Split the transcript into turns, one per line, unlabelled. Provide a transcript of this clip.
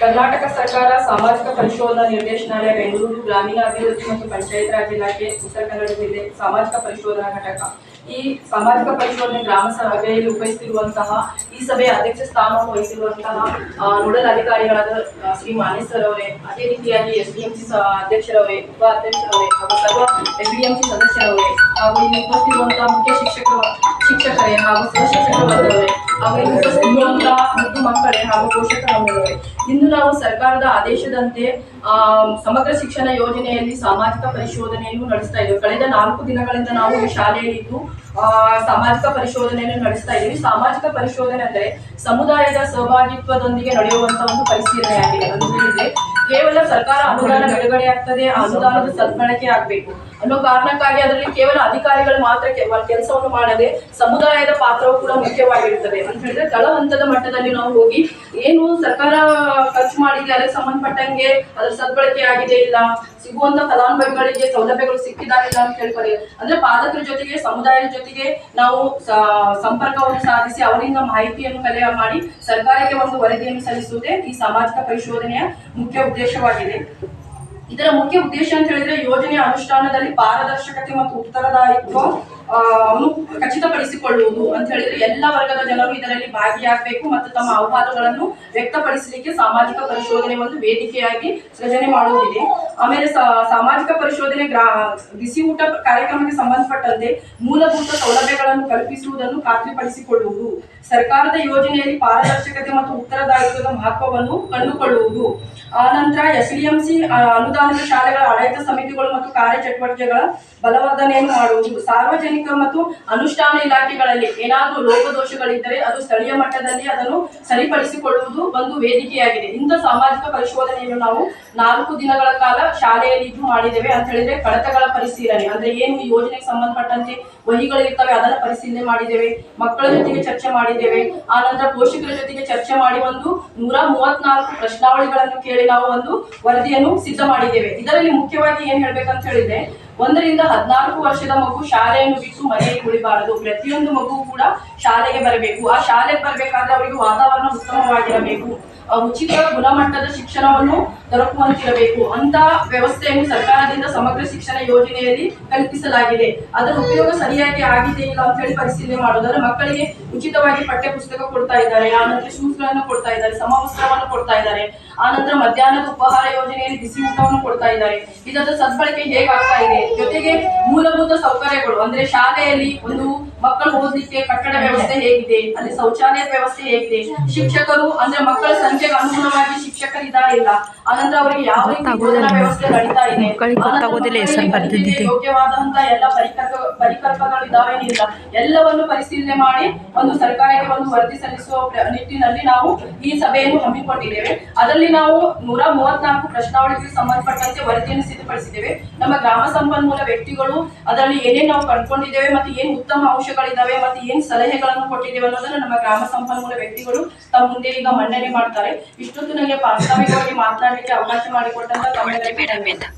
ಕರ್ನಾಟಕ ಸರ್ಕಾರ ಸಾಮಾಜಿಕ ಪರಿಶೋಧನಾ ನಿರ್ದೇಶನಾಲಯ ಬೆಂಗಳೂರು ಗ್ರಾಮೀಣ ಅಭಿವೃದ್ಧಿ ಮತ್ತು ಪಂಚಾಯತ್ ರಾಜ್ ಇಲಾಖೆ ಉತ್ತರ ಕನ್ನಡ ಜಿಲ್ಲೆ ಸಾಮಾಜಿಕ ಪರಿಶೋಧನಾ ಘಟಕ. ಈ ಸಾಮಾಜಿಕ ಪರಿಶೋಧನೆ ಗ್ರಾಮ ಸಭೆಯಲ್ಲಿ ಉಪಯೋಗಿಸಿರುವಂತಹ ಈ ಸಭೆಯ ಅಧ್ಯಕ್ಷ ಸ್ಥಾನವನ್ನು ವಹಿಸಿರುವಂತಹ ನೋಡಲ್ ಅಧಿಕಾರಿಗಳಾದ ಶ್ರೀ ಮಾನೇಶ್ವರ್ ಅವರೇ, ಅದೇ ರೀತಿಯಾಗಿ ಎಸ್ ಡಿ ಎಂ ಸಿ ಅಧ್ಯಕ್ಷರವರೇ ಉಪ ಅಧ್ಯಕ್ಷರವರೇ ಹಾಗೂ ಸರ್ವ ಎಸ್ ಡಿ ಎಂ ಸಿ ಸದಸ್ಯರವರೇ, ಹಾಗೂ ಇಲ್ಲಿ ಉಪಸ್ಥಿತಿರುವಂತಹ ಮುಖ್ಯ ಶಿಕ್ಷಕರು, ಶಿಕ್ಷಕರೇ ಹಾಗೂ ಸಹಶಿಕ್ಷಕ ವರ್ಗದವರೇ ಹಾಗೂ ಮತ್ತು ಮಕ್ಕಳೇ ಹಾಗೂ ಪೋಷಕರ ಇಂದು ನಾವು ಸರ್ಕಾರದ ಆದೇಶದಂತೆ ಸಮಗ್ರ ಶಿಕ್ಷಣ ಯೋಜನೆಯಲ್ಲಿ ಸಾಮಾಜಿಕ ಪರಿಶೋಧನೆಯನ್ನು ನಡೆಸ್ತಾ ಇದ್ದೇವೆ. ಕಳೆದ ನಾಲ್ಕು ದಿನಗಳಿಂದ ನಾವು ಈ ಶಾಲೆಯಲ್ಲಿದ್ದು ಸಾಮಾಜಿಕ ಪರಿಶೋಧನೆಯನ್ನು ನಡೆಸ್ತಾ ಇದ್ದೀವಿ. ಸಾಮಾಜಿಕ ಪರಿಶೋಧನೆ ಅಂದರೆ ಸಮುದಾಯದ ಸಹಭಾಗಿತ್ವದೊಂದಿಗೆ ನಡೆಯುವಂತಹ ಒಂದು ಪರಿಶೀಲನೆಯಾಗಿದೆ. ಅಂತ ಹೇಳಿದ್ರೆ ಕೇವಲ ಸರ್ಕಾರ ಅನುದಾನ ಬಿಡುಗಡೆ ಆಗ್ತದೆ ಅನುದಾನದ ಸದ್ಬಳಕೆ ಆಗ್ಬೇಕು. ಅನ್ನೋ ಕಾರಣಕ್ಕಾಗಿ ಅದರಲ್ಲಿ ಕೇವಲ ಅಧಿಕಾರಿಗಳು ಮಾತ್ರ ಕೆಲಸವನ್ನು ಮಾಡದೆ ಸಮುದಾಯದ ಪಾತ್ರವು ಕೂಡ ಮುಖ್ಯವಾಗಿರುತ್ತದೆ. ಅಂತ ಹೇಳಿದ್ರೆ ತಳ ಹಂತದ ಮಟ್ಟದಲ್ಲಿ ನಾವು ಹೋಗಿ ಏನು ಸರ್ಕಾರ ಖರ್ಚು ಮಾಡಿದೆ, ಅದಕ್ಕೆ ಸಂಬಂಧಪಟ್ಟಂಗೆ ಅದ್ರ ಸದ್ಬಳಕೆ ಆಗಿದೆ ಇಲ್ಲ ಸಿಗುವಂತ ಫಲಾನುಭವಿಗಳಿಗೆ ಸೌಲಭ್ಯಗಳು ಸಿಕ್ಕಿದಾಗಿಲ್ಲ ಅಂತ ಹೇಳ್ತಾರೆ. ಅಂದ್ರೆ ಪಾಲಕರ ಜೊತೆಗೆ, ಸಮುದಾಯದ ಜೊತೆಗೆ ನಾವು ಸಂಪರ್ಕವನ್ನು ಸಾಧಿಸಿ ಅವರಿಂದ ಮಾಹಿತಿಯನ್ನು ಕಲೆ ಮಾಡಿ ಸರ್ಕಾರಕ್ಕೆ ಒಂದು ವರದಿಯನ್ನು ಸಲ್ಲಿಸುವುದೇ ಈ ಸಾಮಾಜಿಕ ಪರಿಶೋಧನೆಯ ಮುಖ್ಯ ಉದ್ದೇಶವಾಗಿದೆ. ಇದರ ಮುಖ್ಯ ಉದ್ದೇಶ ಅಂತ ಹೇಳಿದ್ರೆ ಯೋಜನೆಯ ಅನುಷ್ಠಾನದಲ್ಲಿ ಪಾರದರ್ಶಕತೆ ಮತ್ತು ಉತ್ತರದಾಯಿತ್ವ ಅನ್ನು ಖಚಿತಪಡಿಸಿಕೊಳ್ಳುವುದು ಅಂತ ಹೇಳಿದ್ರೆ ಎಲ್ಲ ವರ್ಗದ ಜನರು ಇದರಲ್ಲಿ ಭಾಗಿಯಾಗಬೇಕು ಮತ್ತು ತಮ್ಮ ಅಹವಾಲುಗಳನ್ನು ವ್ಯಕ್ತಪಡಿಸಲಿಕ್ಕೆ ಸಾಮಾಜಿಕ ಪರಿಶೋಧನೆ ಒಂದು ವೇದಿಕೆಯಾಗಿ ಸೃಜನೆ ಮಾಡುವುದಿದೆ. ಆಮೇಲೆ ಸಾಮಾಜಿಕ ಪರಿಶೋಧನೆ ಗ್ರಾ ಬಿಸಿ ಊಟ ಕಾರ್ಯಕ್ರಮಕ್ಕೆ ಸಂಬಂಧಪಟ್ಟಂತೆ ಮೂಲಭೂತ ಸೌಲಭ್ಯಗಳನ್ನು ಕಲ್ಪಿಸುವುದನ್ನು ಖಾತ್ರಿಪಡಿಸಿಕೊಳ್ಳುವುದು. ಸರ್ಕಾರದ ಯೋಜನೆಯಲ್ಲಿ ಪಾರದರ್ಶಕತೆ ಮತ್ತು ಉತ್ತರದಾಯಿತ್ವದ ಮಹತ್ವವನ್ನು ಕಂಡುಕೊಳ್ಳುವುದು. ಆನಂತರ ಎಸ್ ಡಿ ಶಾಲೆಗಳ ಆಡಳಿತ ಸಮಿತಿಗಳು ಮತ್ತು ಕಾರ್ಯಚಟುವಟಿಕೆಗಳ ಬಲವರ್ಧನೆಯನ್ನು ಮಾಡುವುದು. ಸಾರ್ವಜನಿಕ ಮತ್ತು ಅನುಷ್ಠಾನ ಇಲಾಖೆಗಳಲ್ಲಿ ಏನಾದರೂ ಲೋಪದೋಷಗಳಿದ್ದರೆ ಅದು ಸ್ಥಳೀಯ ಮಟ್ಟದಲ್ಲಿ ಅದನ್ನು ಸರಿಪಡಿಸಿಕೊಳ್ಳುವುದು ಒಂದು ವೇದಿಕೆಯಾಗಿದೆ. ಇಂಥ ಸಾಮಾಜಿಕ ಪರಿಶೋಧನೆಯನ್ನು ನಾವು ನಾಲ್ಕು ದಿನಗಳ ಕಾಲ ಶಾಲೆಯಲ್ಲಿ ಇದು ಮಾಡಿದ್ದೇವೆ ಅಂತ ಹೇಳಿದ್ರೆ ಕಡತಗಳ ಪರಿಶೀಲನೆ. ಅಂದ್ರೆ ಏನು ಯೋಜನೆಗೆ ಸಂಬಂಧಪಟ್ಟಂತೆ ವಹಿಗಳು ಇರ್ತವೆ, ಅದನ್ನ ಪರಿಶೀಲನೆ ಮಾಡಿದ್ದೇವೆ, ಮಕ್ಕಳ ಜೊತೆಗೆ ಚರ್ಚೆ ಮಾಡಿದ್ದೇವೆ. ಆನಂತರ ನಂತರ ಪೋಷಕರ ಜೊತೆಗೆ ಚರ್ಚೆ ಮಾಡಿ ಒಂದು ನೂರ ಮೂವತ್ನಾಲ್ಕು ಪ್ರಶ್ನಾವಳಿಗಳನ್ನು ಕೇಳಿ ನಾವು ಒಂದು ವರದಿಯನ್ನು ಸಿದ್ಧ ಮಾಡಿದ್ದೇವೆ. ಇದರಲ್ಲಿ ಮುಖ್ಯವಾಗಿ ಏನ್ ಹೇಳ್ಬೇಕಂತ ಹೇಳಿದ್ರೆ, ಒಂದರಿಂದ ಹದಿನಾಲ್ಕು ವರ್ಷದ ಮಗು ಶಾಲೆಯನ್ನು ಬಿಟ್ಟು ಮನೆಯಲ್ಲಿ ಉಳಿಬಾರದು ಪ್ರತಿಯೊಂದು ಮಗು ಕೂಡ ಶಾಲೆಗೆ ಬರಬೇಕು. ಆ ಶಾಲೆಗೆ ಬರಬೇಕಾದ್ರೆ ಅವರಿಗೆ ವಾತಾವರಣ ಉತ್ತಮವಾಗಿರಬೇಕು. ಉಚಿತ ಗುಣಮಟ್ಟದ ಶಿಕ್ಷಣವನ್ನು ದೊರಕುವಂತಿರಬೇಕು. ಅಂತ ವ್ಯವಸ್ಥೆಯನ್ನು ಸರ್ಕಾರದಿಂದ ಸಮಗ್ರ ಶಿಕ್ಷಣ ಯೋಜನೆಯಲ್ಲಿ ಕಲ್ಪಿಸಲಾಗಿದೆ. ಅದರ ಉಪಯೋಗ ಸರಿಯಾಗಿ ಆಗಿದೆ ಇಲ್ಲ ಅಂತ ಹೇಳಿ ಪರಿಶೀಲನೆ ಮಾಡೋದಾದ್ರೆ, ಮಕ್ಕಳಿಗೆ ಉಚಿತವಾಗಿ ಪಠ್ಯ ಪುಸ್ತಕ ಕೊಡ್ತಾ ಇದ್ದಾರೆ. ಆನಂತರ ಶೂಸ್ಗಳನ್ನು ಕೊಡ್ತಾ ಇದ್ದಾರೆ, ಸಮವಸ್ತ್ರವನ್ನು ಕೊಡ್ತಾ ಇದ್ದಾರೆ. ಆನಂತರ ಮಧ್ಯಾಹ್ನದ ಉಪಹಾರ ಯೋಜನೆಯಲ್ಲಿ ಬಿಸಿ ಊಟವನ್ನು ಕೊಡ್ತಾ ಇದ್ದಾರೆ. ಇದರ ಸದ್ಬಳಕೆ ಹೇಗಾಗ್ತಾ ಇದೆ? ಜೊತೆಗೆ ಮೂಲಭೂತ ಸೌಕರ್ಯಗಳು, ಅಂದ್ರೆ ಶಾಲೆಯಲ್ಲಿ ಒಂದು ಮಕ್ಕಳು ಓದಲಿಕ್ಕೆ ಕಟ್ಟಡ ವ್ಯವಸ್ಥೆ ಹೇಗಿದೆ ಅಲ್ಲಿ ಶೌಚಾಲಯದ ವ್ಯವಸ್ಥೆ ಹೇಗಿದೆ. ಶಿಕ್ಷಕರು ಅಂದ್ರೆ ಮಕ್ಕಳ ಸಂಖ್ಯೆಗೆ ಅನುಗುಣವಾಗಿ ಶಿಕ್ಷಕರು ಇದ್ದಾರೆ ಇಲ್ಲ. ಆನಂತರ ಅವರಿಗೆ ಯಾವ ರೀತಿ ಬೋಧನಾ ವ್ಯವಸ್ಥೆ ನಡೀತಾ ಇದೆ? ಯೋಗ್ಯವಾದಂತ ಎಲ್ಲ ಪರಿಕಲ್ಪ ಪರಿಕಲ್ಪಗಳು ಇದಾವೇನಿಲ್ಲ ಎಲ್ಲವನ್ನು ಪರಿಶೀಲನೆ ಮಾಡಿ ಒಂದು ಸರ್ಕಾರಕ್ಕೆ ಒಂದು ವರದಿ ಸಲ್ಲಿಸುವ ನಿಟ್ಟಿನಲ್ಲಿ ನಾವು ಈ ಸಭೆಯನ್ನು ಹಮ್ಮಿಕೊಂಡಿದ್ದೇವೆ. ಅದರಲ್ಲಿ ನಾವು ನೂರ ಮೂವತ್ನಾಲ್ಕು ಪ್ರಶ್ನಾವಳಿಗೆ ಸಂಬಂಧಪಟ್ಟಂತೆ ವರದಿಯನ್ನು ಸಿದ್ಧಪಡಿಸಿದ್ದೇವೆ. ನಮ್ಮ ಗ್ರಾಮ ಸಂಪನ್ಮೂಲ ವ್ಯಕ್ತಿಗಳು ಅದರಲ್ಲಿ ಏನೇನು ನಾವು ಕಂಡುಕೊಂಡಿದ್ದೇವೆ ಮತ್ತೆ ಏನು ಉತ್ತಮ ಅಂಶಗಳಿದಾವೆ ಮತ್ತೆ ಏನ್ ಸಲಹೆಗಳನ್ನು ಕೊಟ್ಟಿದ್ದೇವೆ ಅನ್ನೋದನ್ನ ನಮ್ಮ ಗ್ರಾಮ ಸಂಪನ್ಮೂಲ ವ್ಯಕ್ತಿಗಳು ತಮ್ಮ ಮುಂದೆ ಈಗ ಮಂಡನೆ ಮಾಡ್ತಾರೆ ಇಷ್ಟೊತ್ತು ನನಗೆ ಪ್ರಾಸ್ತಾವಿಕವಾಗಿ ಮಾತನಾಡಲಿಕ್ಕೆ ಅವಕಾಶ ಮಾಡಿಕೊಟ್ಟಂತ ತಮ್ಮೆಲ್ಲರಿಗೂ.